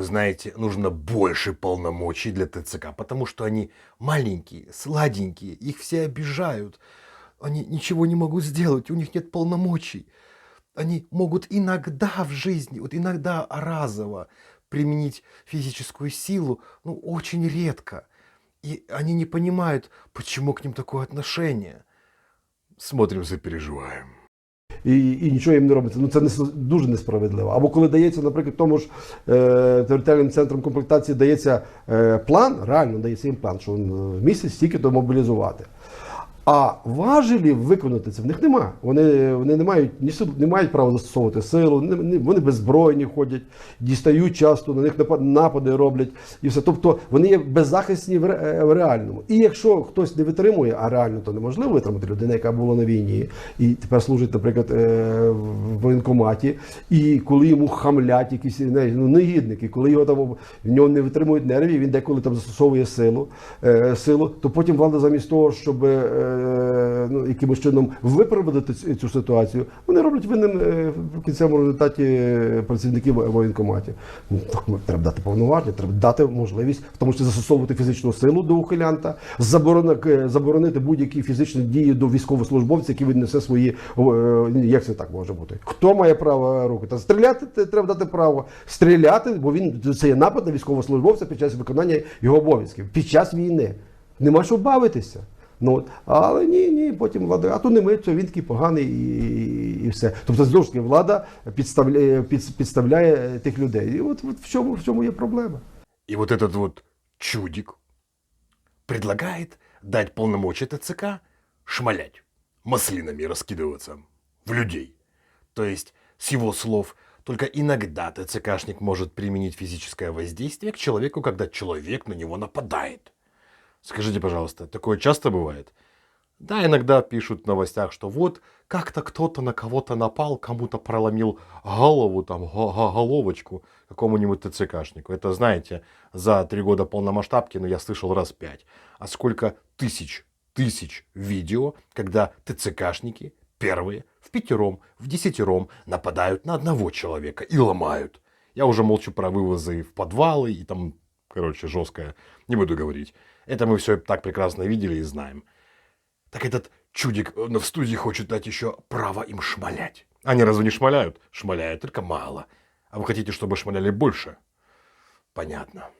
Вы знаете, нужно больше полномочий для ТЦК, потому что они маленькие, сладенькие, их все обижают. Они ничего не могут сделать, у них нет полномочий. Они могут иногда в жизни, вот иногда разово применить физическую силу, ну очень редко. И они не понимают, почему к ним такое отношение. Смотрим, сопереживаем. І, і нічого їм не робиться. Ну це не, дуже несправедливо. Або коли дається, наприклад, тому ж е, територіальним центром комплектації дається е, план, реально дається їм план, що в місяць стільки то мобілізувати. А важелів виконати це в них немає. Вони, вони не мають ні сил- не мають права застосовувати силу, не- вони беззбройні ходять, дістають часто, на них напад- напади роблять і все. Тобто вони є беззахисні в, ре- в реальному. І якщо хтось не витримує, а реально то неможливо витримати людина, яка була на війні і тепер служить, наприклад, е, в воєнкоматі, і коли йому хамлять якісь ну, негідники, коли його там в нього не витримують нервів, він деколи там застосовує силу, е, силу, то потім влада замість того, щоб е, ну, якимось чином виправдати цю, ситуацію, вони роблять винним е, в кінцевому результаті е, працівників воєнкоматів. Ну, ну, треба дати повноваження, треба дати можливість, в тому числі застосовувати фізичну силу до ухилянта, заборонити, е, будь-які фізичні дії до військовослужбовця, який віднесе свої. е, Як це так може бути? Хто має право руки? Та стріляти треба дати право. Стріляти, бо він це є напад на військовослужбовця під час виконання його обов'язків, під час війни. Нема що бавитися. Ну, от. але ні, ні, потім влада, а то не ми, це він такий поганий і, і все. Тобто, знову ж таки, влада підставляє, під, підставляє тих людей. І от, от в, чому, в чому є проблема. И вот этот вот чудик предлагает дать полномочия ТЦК шмалять, маслинами раскидываться в людей. То есть, с его слов, только иногда ТЦКшник может применить физическое воздействие к человеку, когда человек на него нападает. Скажите, пожалуйста, такое часто бывает? Да, иногда пишут в новостях, что вот как-то кто-то на кого-то напал, кому-то проломил голову, там, го- го- головочку какому-нибудь ТЦКшнику. Это, знаете, за три года полномасштабки, ну, я слышал раз пять. А сколько тысяч, тысяч видео, когда ТЦКшники первые в пятером, в десятером нападают на одного человека и ломают. Я уже молчу про вывозы в подвалы и там, короче, жесткое. Не буду говорить. Это мы все так прекрасно видели и знаем. Так этот чудик э, в студии хочет дать еще право им шмалять. Они разве не шмаляют? Шмаляют, только мало. А вы хотите, чтобы шмаляли больше? Понятно.